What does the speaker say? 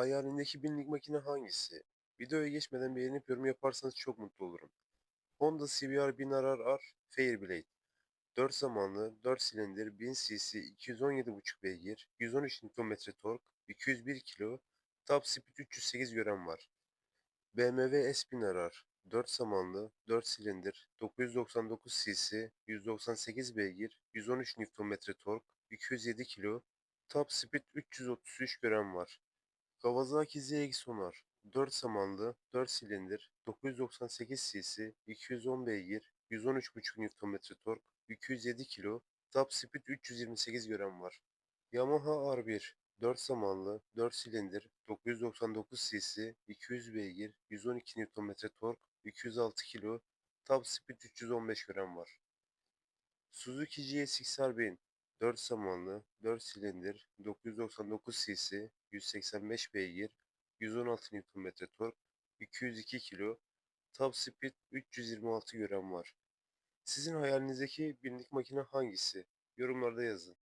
Hayalindeki binlik makine hangisi? Videoya geçmeden beğenip yorum yaparsanız çok mutlu olurum. Honda CBR 1000 RR Fairblade 4 zamanlı, 4 silindir, 1000 cc, 217,5 beygir, 113 Nm tork, 201 kg, top speed 308 gören var. BMW S1000 RR 4 zamanlı, 4 silindir, 999 cc, 198 beygir, 113 Nm tork, 207 kg, top speed 333 gören var. Kawasaki ZX Sonar 4 zamanlı, 4 silindir, 998 cc, 210 beygir, 113,5 Nm tork, 207 kg, top speed 328 gören var. Yamaha R1 4 zamanlı, 4 silindir, 999 cc, 200 beygir, 112 Nm tork, 206 kg, top speed 315 gören var. Suzuki GSX-R 1000 4 zamanlı, 4 silindir, 999 cc, 185 beygir, 116 Nm tork, 202 kg, top speed 326 gören var. Sizin hayalinizdeki binlik makine hangisi? Yorumlarda yazın.